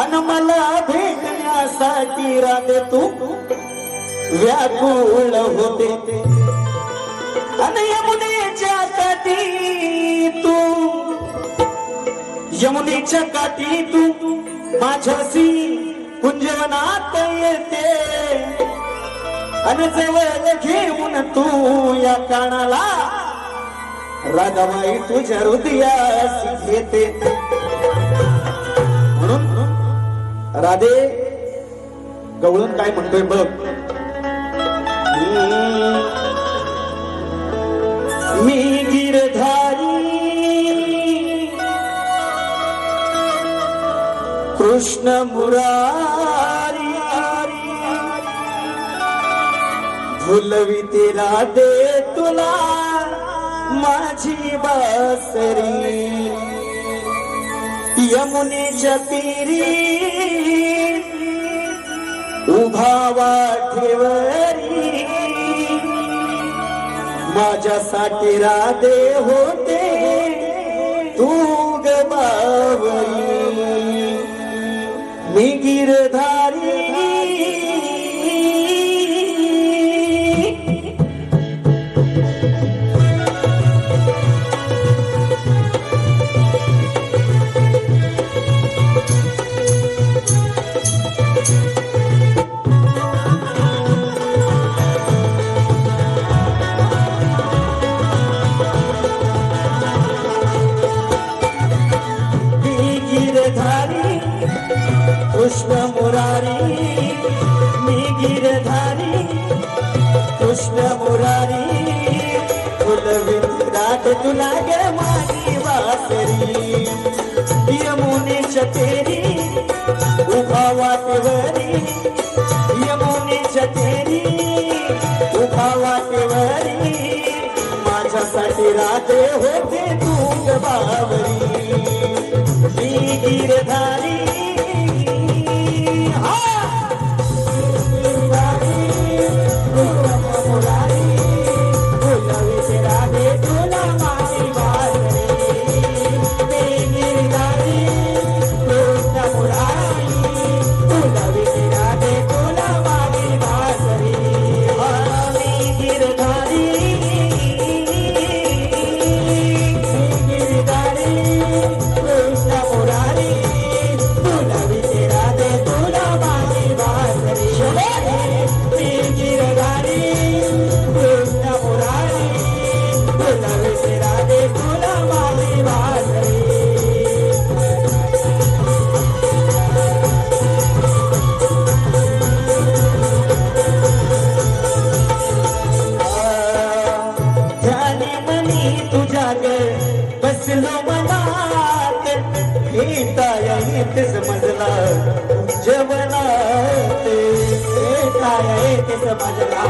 अन मला भेटण्यासाठी राधे तू. व्याकुळ होते. अन यमुनेच्या काठी तू. यमुनेच्या काठी तू. माझ्याशी कुंजवनात येते. आणि जवळ घेऊन तू या कानाला. राधाबाई तुझ्या हृदयास घेते. राधे गवळून काय म्हणतोय बघ. मी गिरधारी कृष्ण मुरारी फुलविते राधे तुला माझी बासरी. यमुनेच्या तीरी उभा वाठेवरी माझ्यासाठी राधे होते तू ग मी गिरधा मी गिरधारी कृष्ण मुरारी फुलविराट तुला ग माझी वासरी. यमुनेच्या तेरी उभा वाटेवरी यमुनेच्या तेरी उभा वाटेवरी माझ्यासाठी राजे होते तू ग Hallelujah. बसलो मनात येताय येतेच मजला जेवणात येताय येतेच मजला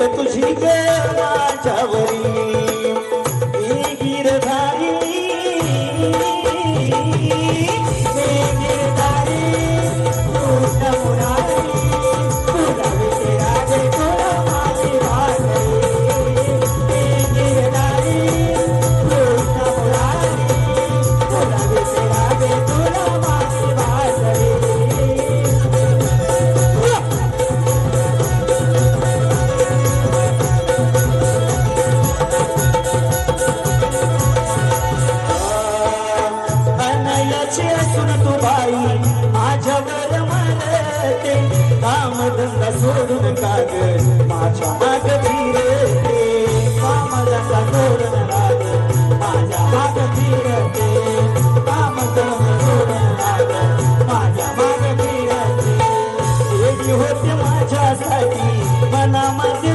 राजप्रीत तुझी गे माझ्यावरी. सोडून माझ्या माग फिरते काम धंदा सोडून माझ्या माग फिरते काम धंदा सोडून माझ्या माग फिरते होते माझ्यासाठी मनामध्ये